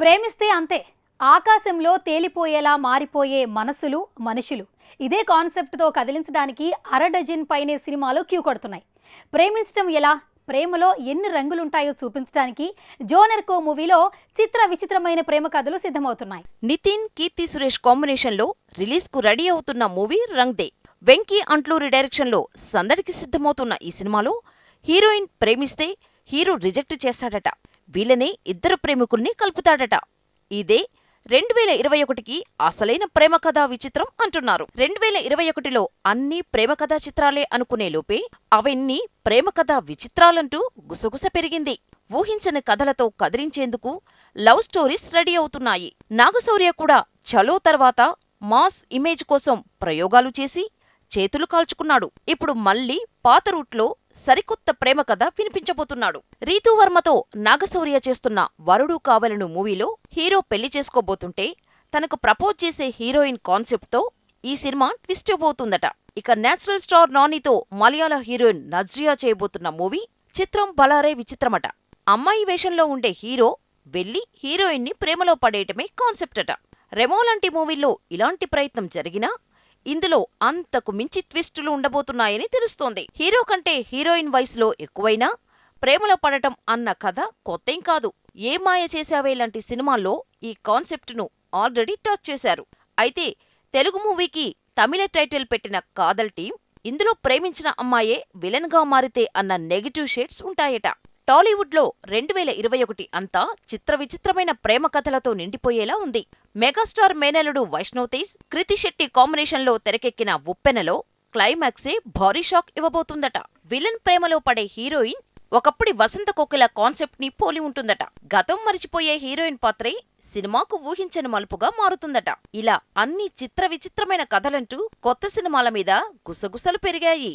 ప్రేమిస్తే అంతే. ఆకాశంలో తేలిపోయేలా మారిపోయే మనసులు మనుషులు. ఇదే కాన్సెప్ట్తో కదిలించడానికి అర డజన్ పైనే సినిమాలు క్యూ కొడుతున్నాయి. ప్రేమించడం ఎలా? ప్రేమలో ఎన్ని రంగులుంటాయో చూపించడానికి జోనర్కో మూవీలో చిత్ర విచిత్రమైన ప్రేమ కథలు సిద్ధమవుతున్నాయి. నితిన్ కీర్తి సురేష్ కాంబినేషన్లో రిలీజ్కు రెడీ అవుతున్న మూవీ రంగ్ దే వెంకీ అంట్లూరి డైరెక్షన్లో సందడికి సిద్ధమవుతున్న ఈ సినిమాలో హీరోయిన్ ప్రేమిస్తే హీరో రిజెక్ట్ చేస్తాడట. వీళ్ళనే ఇద్దరు ప్రేమికుల్ని కలుపుతాడట. ఇదే రెండు వేల ఇరవై ఒకటికి అసలైన ప్రేమ కథా విచిత్రం అంటున్నారు. రెండు వేల ఇరవై ఒకటిలో అన్నీ ప్రేమ కథా చిత్రాలే అనుకునే లోపే అవన్నీ ప్రేమ కథా విచిత్రాలంటూ గుసగుస పెరిగింది. ఊహించని కథలతో కదిలించేందుకు లవ్ స్టోరీస్ రెడీ అవుతున్నాయి. నాగశౌర్య కూడా చలో తర్వాత మాస్ ఇమేజ్ కోసం ప్రయోగాలు చేసి చేతులు కాల్చుకున్నాడు. ఇప్పుడు మళ్ళీ పాత రూట్లో సరికొత్త ప్రేమ కథ వినిపించబోతున్నాడు. రీతువర్మతో నాగశౌర్య చేస్తున్న వరుడు కావలను మూవీలో హీరో పెళ్ళి చేసుకోబోతుంటే తనకు ప్రపోజ్ చేసే హీరోయిన్ కాన్సెప్ట్తో ఈ సినిమా ట్విస్ట్ ఇవ్వబోతుందట. ఇక నేచురల్ స్టార్ నానీతో మలయాళ హీరోయిన్ నజ్రియా చేయబోతున్న మూవీ చిత్రం బలారే విచిత్రమట. అమ్మాయి వేషంలో ఉండే హీరో వెళ్ళి హీరోయిన్ని ప్రేమలో పడేయటమే కాన్సెప్ట్ అట. రెమో లాంటి మూవీల్లో ఇలాంటి ప్రయత్నం జరిగినా ఇందులో అంతకు మించి ట్విస్టులు ఉండబోతున్నాయని తెలుస్తోంది. హీరో కంటే హీరోయిన్ వయసులో ఎక్కువైనా ప్రేమలో పడటం అన్న కథ కొత్తేం కాదు. ఏ మాయ చేశావే లాంటి సినిమాల్లో ఈ కాన్సెప్ట్ను ఆల్రెడీ టచ్ చేశారు. అయితే తెలుగు మూవీకి తమిళ టైటిల్ పెట్టిన కాదల్ టీం ఇందులో ప్రేమించిన అమ్మాయే విలన్గా మారితే అన్న నెగిటివ్ షేడ్స్ ఉంటాయట. టాలీవుడ్లో రెండు వేల ఇరవై ఒకటి అంతా చిత్ర విచిత్రమైన ప్రేమ కథలతో నిండిపోయేలా ఉంది. మెగాస్టార్ మేనలుడు వైష్ణవ్ తేజ్ కృతి శెట్టి కాంబినేషన్లో తెరకెక్కిన ఉప్పెనలో క్లైమాక్సే భారీ షాక్ ఇవ్వబోతుందట. విలన్ ప్రేమలో పడే హీరోయిన్ ఒకప్పటి వసంత కోకిల కాన్సెప్ట్ని పోలి ఉంటుందట. గతం మరిచిపోయే హీరోయిన్ పాత్రే సినిమాకు ఊహించని మలుపుగా మారుతుందట. ఇలా అన్ని చిత్ర విచిత్రమైన కథలంటూ కొత్త సినిమాల మీద గుసగుసలు పెరిగాయి.